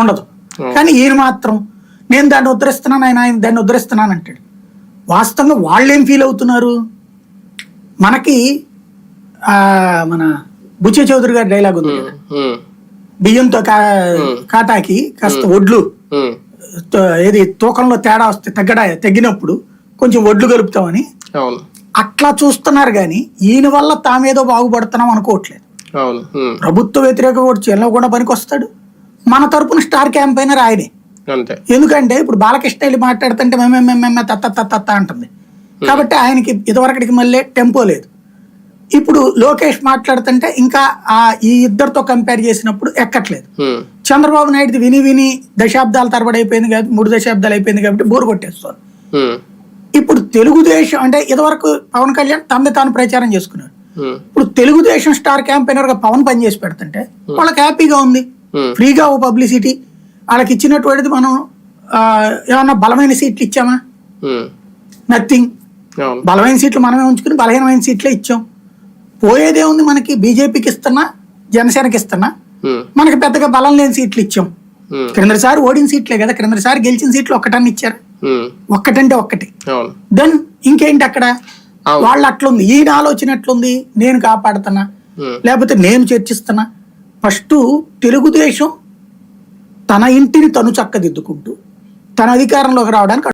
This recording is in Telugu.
ఉండదు. కానీ ఈయన మాత్రం నేను దాన్ని ఉద్ధరిస్తున్నాను ఆయన ఆయన దాన్ని ఉద్ధరిస్తున్నాను అంటాడు. వాస్తవంగా వాళ్ళు ఏం ఫీల్ అవుతున్నారు? మనకి ఆ మన బుచ్చే చౌదరి గారి డైలాగ్ ఉంది కదా. బియ్యంతో కాటాకి కాస్త ఒడ్లు ఏది తూకంలో తేడా వస్తే తగ్గడ తగ్గినప్పుడు కొంచెం ఒడ్లు కలుపుతామని అట్లా చూస్తున్నారు కానీ ఈయన వల్ల తామేదో బాగుపడుతున్నాం అనుకోవట్లేదు. ప్రభుత్వ వ్యతిరేక కూడా చెల్లో కూడా పనికి వస్తాడు. మన తరపున స్టార్ క్యాంపైనర్ ఆయనే. ఎందుకంటే ఇప్పుడు బాలకృష్ణ వెళ్ళి మాట్లాడుతుంటే మేమేమేమే తత్త తత్త తత్త అంటుంది. కాబట్టి ఆయనకి ఇదివరకటికి మళ్ళీ టెంపో లేదు. ఇప్పుడు లోకేష్ మాట్లాడుతుంటే ఇంకా ఆ ఈ ఇద్దరితో కంపేర్ చేసినప్పుడు ఎక్కట్లేదు. చంద్రబాబు నాయుడుది విని విని దశాబ్దాల తరబడి అయిపోయింది కాబట్టి మూడు దశాబ్దాలు అయిపోయింది కాబట్టి బోరు కొట్టేస్తుంది. ఉమ్, ఇప్పుడు తెలుగుదేశం అంటే ఇదివరకు పవన్ కళ్యాణ్ తనని తాను ప్రచారం చేసుకున్నాడు. ఇప్పుడు తెలుగుదేశం స్టార్ క్యాంపెయినర్గా పవన్ పనిచేసి పెడుతుంటే వాళ్ళకి హ్యాపీగా ఉంది. ఫ్రీగా ఓ పబ్లిసిటీ. వాళ్ళకి ఇచ్చినటువంటిది మనం ఏమన్నా బలమైన సీట్లు ఇచ్చామా? ఉమ్, నథింగ్ బలమైన సీట్లు మనమే ఉంచుకుని బలహీనమైన సీట్లే ఇచ్చాం. పోయేదే ఉంది మనకి బీజేపీకి ఇస్తున్నా జనసేనకి ఇస్తున్నా. ఉమ్, మనకి పెద్దగా బలం లేని సీట్లు ఇచ్చాం. క్రిందసారి ఓడిన సీట్లే కదా క్రిందసారి గెలిచిన సీట్లు ఒక్కటని ఇచ్చారు? ఒక్కటంటే ఒక్కటి. దెన్ ఇంకేంటి అక్కడ. వాళ్ళు అట్లుంది ఈయన ఆలోచన ఎట్లుంది? నేను కాపాడుతున్నా. లేకపోతే నేను చర్చిస్తున్నా. ఫస్ట్ తెలుగుదేశం తన ఇంటిని తను చక్కదిద్దుకుంటూ తన అధికారంలోకి రావడానికి